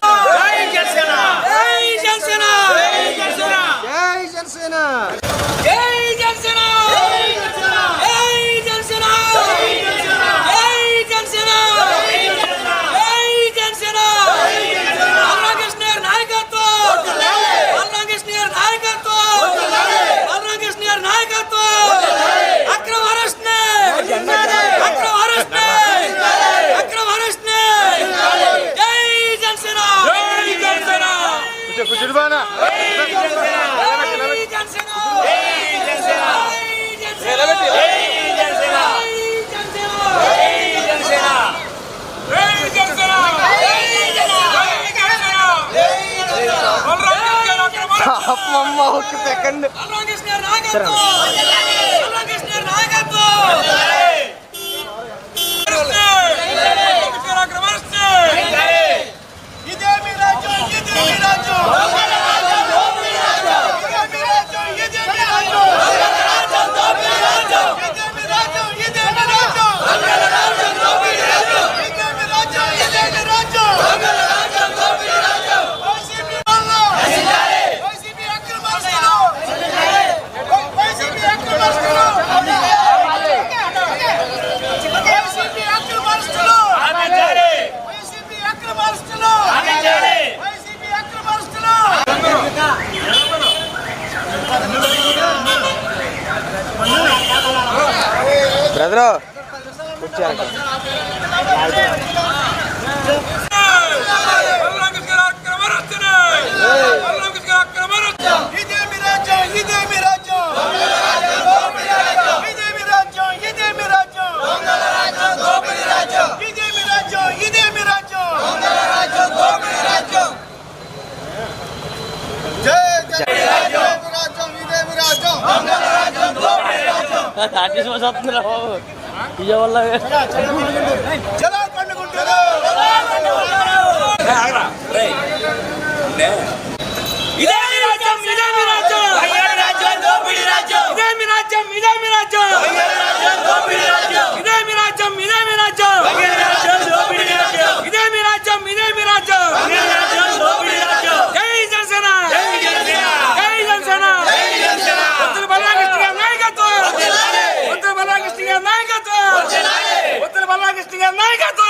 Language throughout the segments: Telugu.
Baik, ఒక్క సెకండ్ ఎదురు కూర్చోాలి আটিস বসাত না বাবু কি বললাম? got the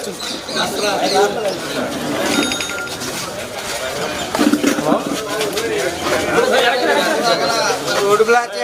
వచ్చింది రోడ్డు బ్లాక్